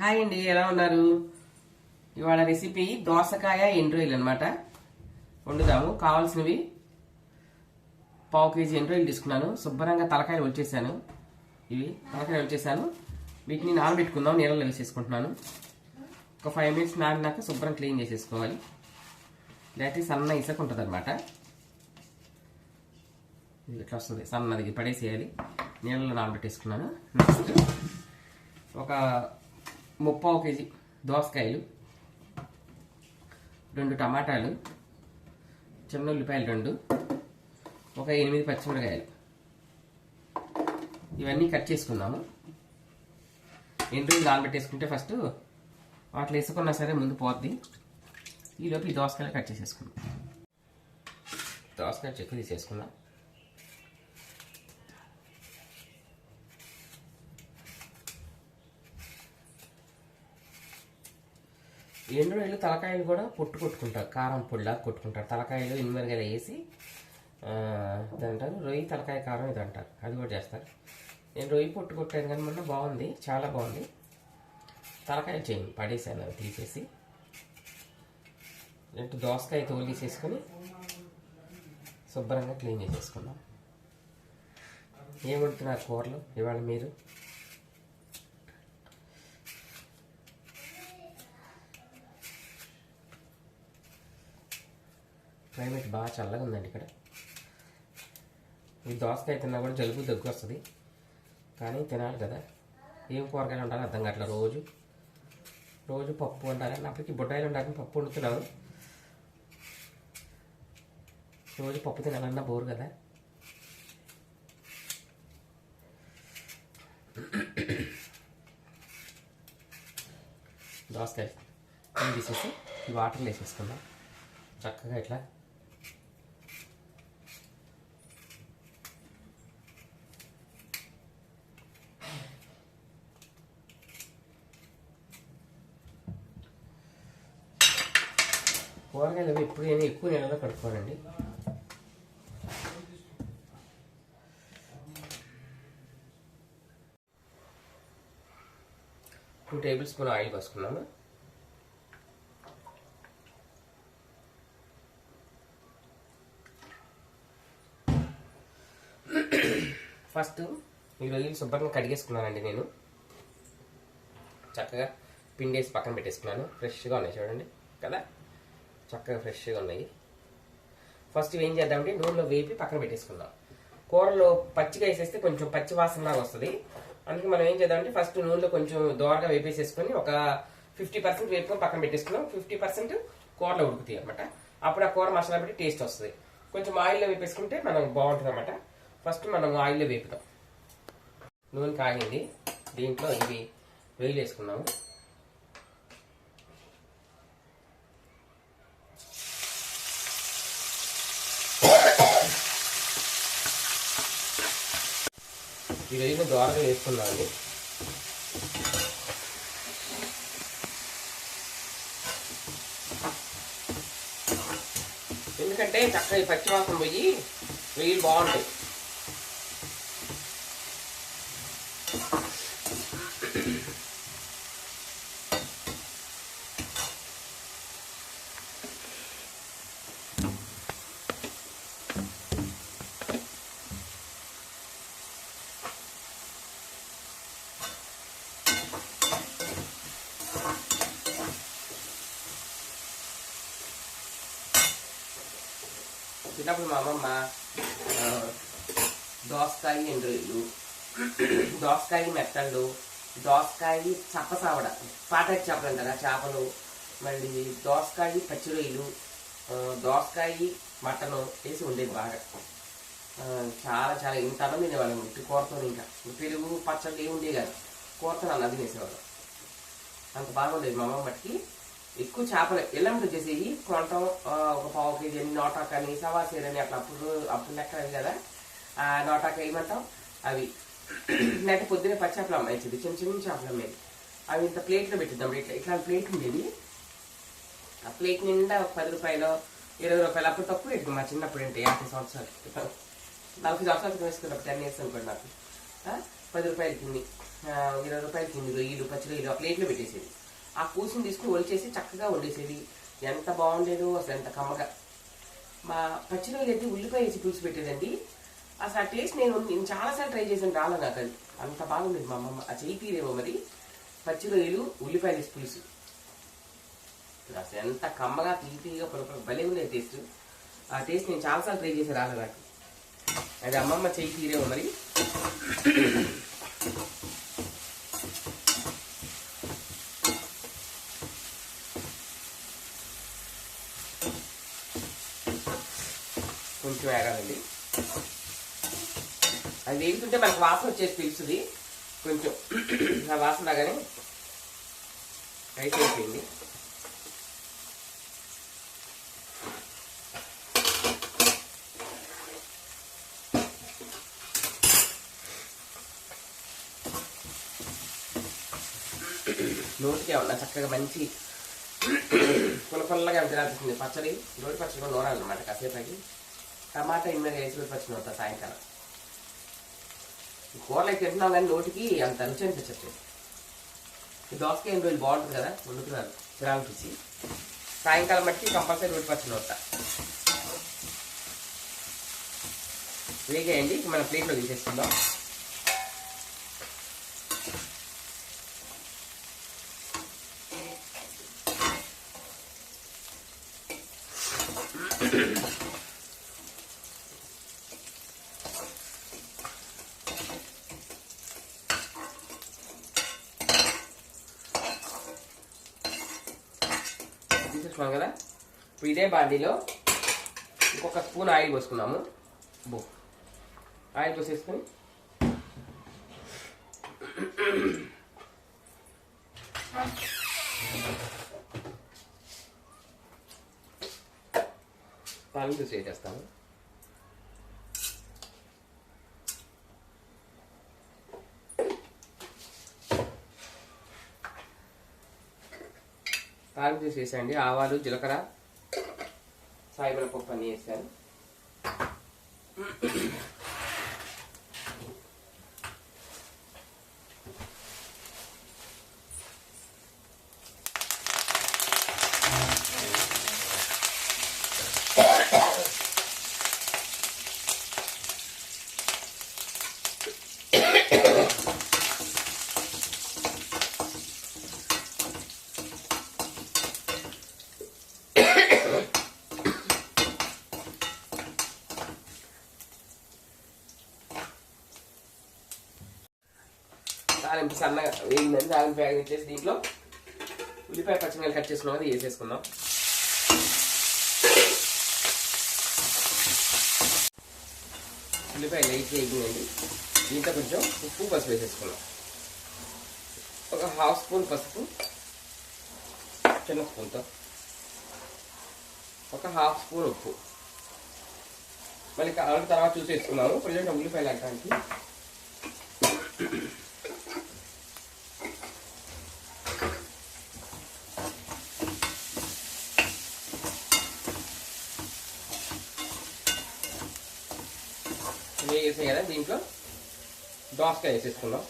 Hi అండి ఎలా ఉన్నారు? ఇవాళ రెసిపీ దోసకాయ ఎండ్రోయిల్ అనమాట వండుదాము. కావాల్సినవి పావు కేజీ ఎండ్రోయిల్ తీసుకున్నాను. శుభ్రంగా తలకాయలు వచ్చేసాను ఇవి తలకాయలు వచ్చేసాను వీటిని నానబెట్టుకుందాం. నీళ్ళలో వేసేసుకుంటున్నాను. ఒక ఫైవ్ మినిట్స్ నానినాక శుభ్రం క్లీన్ చేసేసుకోవాలి. లేకపోతే సన్న ఇసుక ఉంటుంది అనమాట ఇట్లా వస్తుంది? సన్నది పడేసేయాలి. నీళ్ళలో నానబెట్టేసుకున్నాను. నెక్స్ట్ ఒక ముప్పావు కేజీ దోసకాయలు రెండు టమాటాలు చిన్న ఉల్లిపాయలు రెండు ఒక ఎనిమిది పచ్చిమిరకాయలు. ఇవన్నీ కట్ చేసుకుందాము ఎన్ని రోజులు నానబెట్టేసుకుంటే ఫస్ట్ వాటిలో వేసుకున్నా సరే ముందు పోద్ది. ఈలోపు ఈ దోసకాయలు కట్ చేసేసుకుందాం. దోసకాయ చెక్కు తీసేసుకుందాం. ఎండు తలకాయలు కూడా పొట్టు కొట్టుకుంటారు. కారం పొడిలా కొట్టుకుంటారు. తలకాయలు ఎనిమిదిగా వేసి ఇదంటారు. రొయ్యి తలకాయ కారం ఇది అంటారు అది కూడా చేస్తారు. నేను రొయ్యి పొట్టు కొట్టాను కానీ మొన్న బాగుంది. చాలా బాగుంది. తలకాయలు చేయండి. పడేసాను అవి తీసేసి. అంటే దోసకాయ తోలు శుభ్రంగా క్లీన్ చేసేసుకుందాం. ఏం వండుతున్నారు కూరలు? ఇవాళ మీరు? క్లైమేట్ బాగా చల్లగా ఉందండి ఇక్కడ. ఈ దోసకాయ తిన్నా కూడా జలుబు దగ్గు వస్తుంది. కానీ తినాలి కదా. ఏం కూరగాయలు ఉండాలి అర్థం కావట్లేదు రోజు. రోజు పప్పు వండాలి అప్పటికి బుడ్డాయిలు ఉండాలని పప్పు వండుతున్నాను. రోజు పప్పు తినాలన్నా బోరు కదా. దోసకాయ తీసేసి ఈ వాటర్లో వేసేసుకుందాం. చక్కగా ఇట్లా కూరగాయలు అవి ఎప్పుడు ఎక్కువ నీళ్ళలో కడుక్కోనండి. టూ టేబుల్ స్పూన్ ఆయిల్ పోసుకున్నాము ఫస్ట్ ఈ రొయ్యలు శుభ్రంగా కడిగేసుకున్నానండి నేను. చక్కగా పిండేసి పక్కన పెట్టేసుకున్నాను. ఫ్రెష్గా ఉన్నాయి చూడండి. కదా? చక్కగా ఫ్రెష్గా ఉన్నాయి. ఫస్ట్ ఇవి ఏం చేద్దామంటే నూనెలో వేపి పక్కన పెట్టేసుకుందాం. కూరలో పచ్చిగా వేసేస్తే కొంచెం పచ్చి వాసనలాగా వస్తుంది. అందుకే మనం ఏం చేద్దామంటే ఫస్ట్ నూనెలో కొంచెం దోరగా వేపేసేసుకొని ఒక ఫిఫ్టీ పర్సెంట్ వేపుకొని పక్కన పెట్టేసుకున్నాం ఫిఫ్టీ పర్సెంట్ కూరలో ఉడుకుతాయి అనమాట అప్పుడు ఆ కూర మసాలా పెట్టి టేస్ట్ వస్తుంది. కొంచెం ఆయిల్లో వేపేసుకుంటే మనం బాగుంటుంది అనమాట ఫస్ట్ మనం ఆయిల్లో వేపుతాం. నూనె కాగింది. దీంట్లో ఇవి వేలు వేసుకున్నాము ఈ ద్వారా దోరగా ఎందుకంటే చక్కగా పచ్చివాసం పోయి వెయ్యి బాగుంటాయి. చిన్నప్పుడు మా అమ్మమ్మ దోసకాయ ఎండ్రీలు దోసకాయ మెత్తళ్ళు దోసకాయ చప్పసావడ పాటాకి చేపలు అంటారా? చేపలు మళ్ళీ దోసకాయ పచ్చి రొయ్యలు దోసకాయ మటను వేసి ఉండేది బాగా. చాలా చాలా ఇంత అన్నం తినేవాళ్ళం ఇంటి కూరతో ఇంకా. పెరుగు పచ్చళ్ళు ఏమి ఉండేవి కాదు. కూరతో అన్నం తినేసేవాళ్ళం. అంత బాగుండేది మా అమ్మ మట్టికి. ఎక్కువ చేపలు ఎల్లంటి వచ్చేసేవి కొనటం ఒక పావు కేజీ అని నోటాక్ అని సవాసీర్ అని అట్లా అప్పుడు అప్పుడు లెక్క కదా. ఆ నోటాక్ ఏమంటాం? అవి. లేకపోతే పొద్దునే పచ్చి చేపలు చిన్న చిన్న చేపలు అమ్మేది. అవి ఇంత ప్లేట్లో పెట్టిద్దాం ఇట్లా ఇట్లా ప్లేట్ ఉండేది ఆ ప్లేట్ నిండా పది రూపాయలు ఇరవై రూపాయలు అప్పుడు తక్కువ ఎక్కువ మా చిన్నప్పుడు అంటే యాభై సంవత్సరాలు నలభై సంవత్సరాలు వేసుకున్నప్పుడు టెన్ ఇయర్స్ అనుకోండి నాకు. పది రూపాయలు తిని ఇరవై రూపాయలు ఇన్ని రొయ్యలు పచ్చి రొయ్యలు ఆ ప్లేట్లో పెట్టేసేది. ఆ కూసుని తీసుకుని ఒలిచేసి చక్కగా వండేసేది ఎంత బాగుండేదో అసలు ఎంత కమ్మగా. మా పచ్చి రొయ్యలు అయితే ఉల్లిపాయ వేసి పులుసు పెట్టేదండి. అసలు ఆ టేస్ట్ నేను నేను చాలాసార్లు ట్రై చేసాను రాలే నాకు అది. అంత బాగుండేది మా అమ్మమ్మ. ఆ చేయి తీరేమో మరి. పచ్చి రొయ్యలు ఉల్లిపాయలు వేసి పులుసు. అసలు ఎంత కమ్మగా తీపిగా పొలపల భలే ఉండేది టేస్ట్. ఆ టేస్ట్ నేను చాలాసార్లు ట్రై చేసి రాలే నాకు. అది అమ్మమ్మ చేయి తీరేమో మరి. కొంచెం వేగాలండి. అది వేగుతుంటే మనకు వాసన వచ్చేసి తెలుస్తుంది కొంచెం ఆ వాసన రాగానే రైస్ అయిపోయింది. నోటికి ఏమన్నా చక్కగా మంచి పుల్ల పుల్లగా తినాల్సింది పచ్చడి నోటి పచ్చడి కూడా నూరాలన్నమాట కాసేపకి టమాటా ఇమ్మడి వేసి పచ్చడి నూరుతా సాయంకాలం. ఈ కూరలు అయితే తింటున్నాం కానీ నోటికి అంత రుచి అనిపించట్లేదు. ఈ దోసకాయ ఎన్ని రోజులు బాగుంటుంది కదా? వండుతున్నాను చిరాకు చూసి. సాయంకాలం బట్టి కంపల్సరీ రోటి పచ్చడి నూరుతా వేగేయండి మన ప్లేట్లో తీసేసుకుందాం. తీసేసుకున్నాం కదా ఇప్పుడు ఇదే బాండీలో ఇంకొక స్పూన్ ఆయిల్ పోసుకున్నాము బో. ఆయిల్ పోసేసుకుని. పాలు చూసి వేసేస్తాను కారం జ్యూస్ వేసేయండి. ఆవాలు జీలకర్ర సాయిబల పప్పు అన్నీ తాలింపు సన్నగా వేగిందని తాలింపు వేగం ఇచ్చేసి దీంట్లో ఉల్లిపాయ పచ్చిమిరపకాయలు కట్ చేసుకున్నాం అది వేసేసుకుందాం. ఉల్లిపాయ లైట్ వేగిందండి దీంట్లో కొంచెం ఉప్పు పసుపు వేసేసుకున్నాం. ఒక హాఫ్ స్పూన్ పసుపు చిన్న స్పూన్తో. ఒక హాఫ్ స్పూన్ ఉప్పు. మళ్ళీ కావాలి తర్వాత చూసి వేసుకున్నాము ప్రజెంట్ ఉల్లిపాయలు అంటానికి వేసేసాయి కదా దీంట్లో? దోసకాయ వేసేసుకుందాం.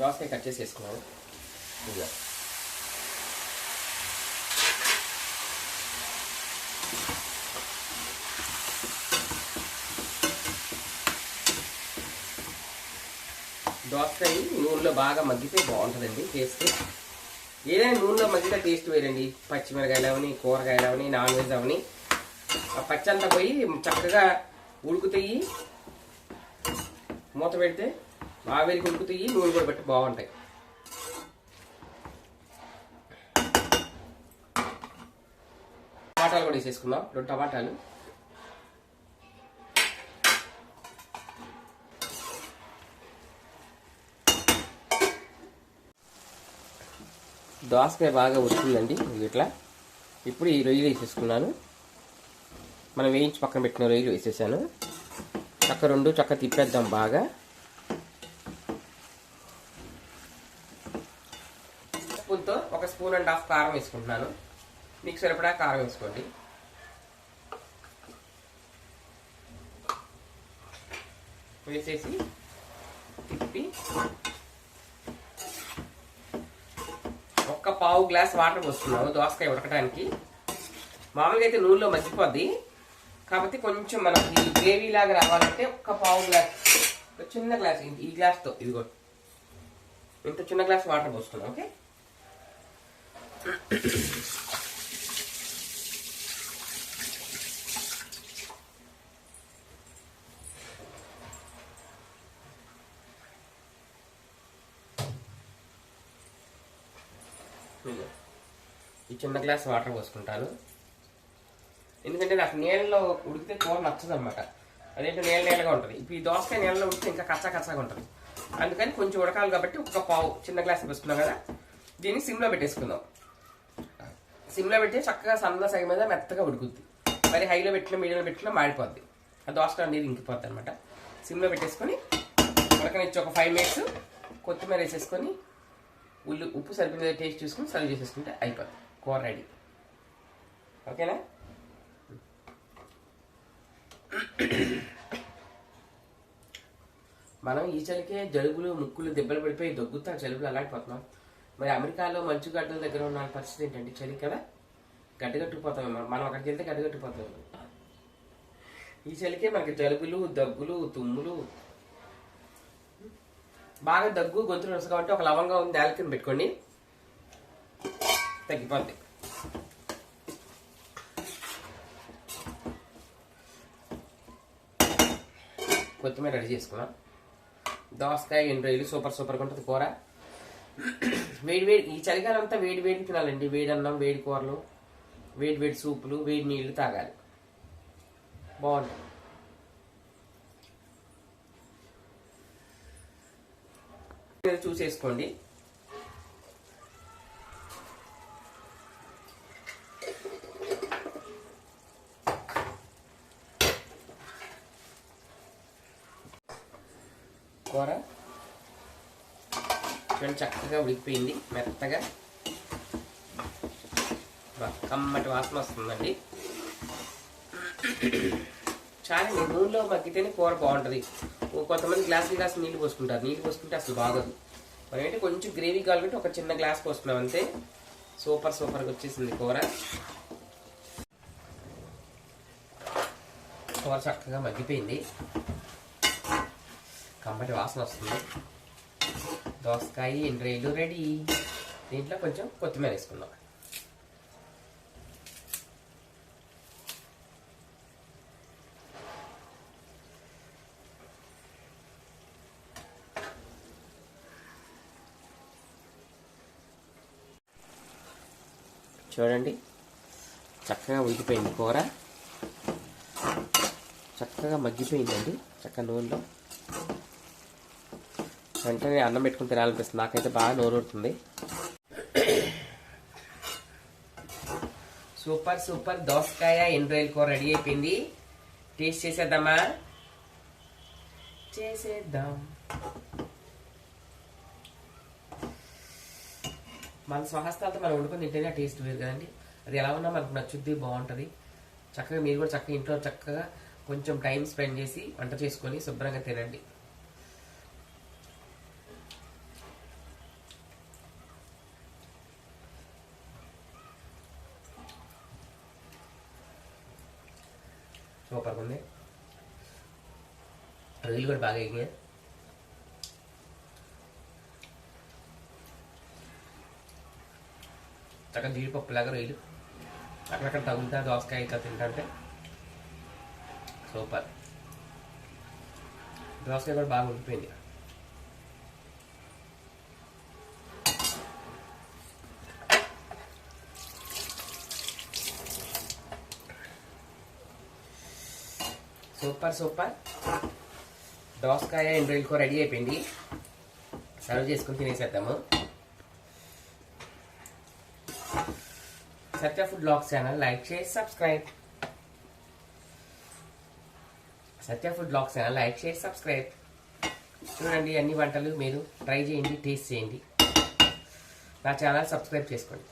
దోసకాయ కట్ చేసి వేసుకున్నాను. ఇలా దోసకాయ నూనెలో బాగా మగ్గితే బాగుంటుందండి టేస్ట్. ఏదైనా నూనెలో మగ్గితే టేస్ట్ వేరండి. పచ్చిమిరకాయలు అవని కూరగాయలు అవని నాన్ వెజ్ అవని. ఆ పచ్చి అంతా పోయి చక్కగా ఉడుకుతాయి. మూత పెడితే ఆవిరికి ఉడుకుతాయి నూనె కూడా పెట్టి బాగుంటాయి. టమాటాలు కూడా వేసేసుకున్నాం రెండు టమాటాలు. దోసకాయ బాగా వచ్చిందండి ఇట్లా. ఇప్పుడు ఈ రొయ్యలు వేసేసుకున్నాను. మనం వేయించి పక్కన పెట్టిన రొయ్యలు వేసేసాను. చక్క రెండు చక్క తిప్పేద్దాం బాగా. స్పూన్తో ఒక స్పూన్ అండ్ హాఫ్ కారం వేసుకుంటున్నాను. మీకు సరిపడా కారం వేసుకోండి. వేసేసి తిప్పి ఒక్క పావు గ్లాస్ వాటర్ పోస్తున్నాము దోసకాయ ఉడకడానికి మామూలుగా అయితే నూనెలో మగ్గిపోద్ది. కాకపోతే కొంచెం మనకి గ్రేవీ లాగా రావాలంటే ఒక్క పావు గ్లాస్ ఒక చిన్న గ్లాస్ ఈ గ్లాస్తో ఇదిగో. ఇంత చిన్న గ్లాస్ వాటర్ పోసుకున్నాం ఓకే? ఈ చిన్న గ్లాస్ వాటర్ పోసుకుంటాను. ఎందుకంటే నాకు నీళ్ళలో ఉడికితే కూర నచ్చదు అనమాట అదేంటో నీళ్ళ నీళ్ళగా ఉంటుంది. ఇప్పుడు ఈ దోసకాయ నీళ్ళలో ఉడికితే ఇంకా కచ్చా కచ్చాగా ఉంటుంది. అందుకని కొంచెం ఉడకాలి కాబట్టి ఒక పావు చిన్న గ్లాస్ వేసుకున్నాం కదా దీన్ని సిమ్లో పెట్టేసుకుందాం. సిమ్లో పెట్టి చక్కగా సన్న సగం మీద మెత్తగా ఉడుకుద్ది. మరి హైలో పెట్టిన మీడియంలో పెట్టినా మాడిపోద్ది. ఆ దోసకాయ నీరు ఇంకిపోద్ది అనమాట సిమ్లో పెట్టేసుకొని ఉడకనిచ్చి ఒక ఫైవ్ మినిట్స్ కొత్తిమీర వేసేసుకొని ఉల్లి ఉప్పు సరిపోయిన టేస్ట్ చూసుకొని సర్వ్ చేసేసుకుంటే అయిపోద్ది. కూర రెడీ. ఓకేనా? మనం ఈ చలికే జలుబులు ముక్కులు దెబ్బలు పడిపోయి దగ్గుతా జలుబులు అలాంటిపోతున్నాం. మరి అమెరికాలో మంచు గడ్డల దగ్గర ఉన్న పరిస్థితి ఏంటంటే చలి కదా? గడ్డగట్టుకుపోతాం మనం. మనం అక్కడికి వెళ్తే గడ్డగట్టుకుపోతాం. ఈ చలికే మనకి జలుబులు దగ్గులు తుమ్ములు. బాగా దగ్గు గొంతులు నొసగా ఉంటే ఒక లవంగా ఉంది యాలకిని పెట్టుకోండి. తగ్గిపోద్ది. కొత్తిమీర రెడీ చేసుకున్నాం. దోసకాయ ఎండు సూపర్ సూపర్గా ఉంటుంది కూర. వేడి వేడి ఈ చలికాలం అంతా వేడి వేడి తినాలండి. వేడి అన్నం వేడి కూరలు వేడి వేడి సూపులు వేడి నీళ్ళు తాగాలి. బాగుంటుంది చూసేసుకోండి. కూర. చూడండి చక్కగా ఉడికిపోయింది మెత్తగా. కమ్మటి వాసన వస్తుందండి. చాలా నూనెలో మగ్గితేనే కూర బాగుంటుంది. కొంతమంది గ్లాస్ గ్లాస్ నీళ్ళు పోసుకుంటారు. నీళ్ళు పోసుకుంటే అసలు బాగోదు. మనం ఏంటి కొంచెం గ్రేవీ కావాలంటే ఒక చిన్న గ్లాస్ పోసుకున్నాం అంతే. సూపర్ సూపర్గా వచ్చేసింది కూర. కూర చక్కగా మగ్గిపోయింది. కమ్మటి వాసన వస్తుంది. దోసకాయ ఎండ్రేలు రెడీ. దీంట్లో కొంచెం కొత్తిమీర వేసుకుందాం. చూడండి చక్కగా ఉడికిపోయింది కూర. చక్కగా మగ్గిపోయిందండి చక్కగా నూనెలో. వెంటనే అన్నం పెట్టుకుని తినాలనిపిస్తుంది. నాకైతే బాగా నోరూరుతుంది సూపర్ సూపర్. దోసకాయ ఎండ్రాయిల్ కూర రెడీ అయిపోయింది. టేస్ట్ చేసేద్దామా? చేసేద్దాం. మన స్వహస్తాలతో మనం వండుకొని తింటేనే ఆ టేస్ట్ వేరు కదండి. అది ఎలా ఉన్నా మనకు నచ్చుద్ది బాగుంటుంది. చక్కగా మీరు కూడా చక్కగా ఇంట్లో చక్కగా కొంచెం టైం స్పెండ్ చేసి వంట చేసుకొని శుభ్రంగా తినండి సూపర్గా ఉంది రొయ్యలు కూడా బాగా ఎగినాయి చక్కగా జీడిపప్పులాగా రొయ్యలు. అక్కడక్కడ తగులుతా దోసకాయ ఇంకా తింటే సూపర్. దోసకాయ కూడా బాగా ఉండిపోయింది సూపర్ సూపర్. దోసకాయ ఎండ్రాయిల్ కూర రెడీ అయిపోయింది. సర్వ్ చేసుకుని తినేసేద్దాము. Satya food vlogs channel like చేసి subscribe. Satya food vlogs channel like చేసి సబ్స్క్రైబ్. చూడండి అన్ని వంటలు మీరు ట్రై చేయండి టేస్ట్ చేయండి. నా ఛానల్ సబ్స్క్రైబ్ చేసుకోండి.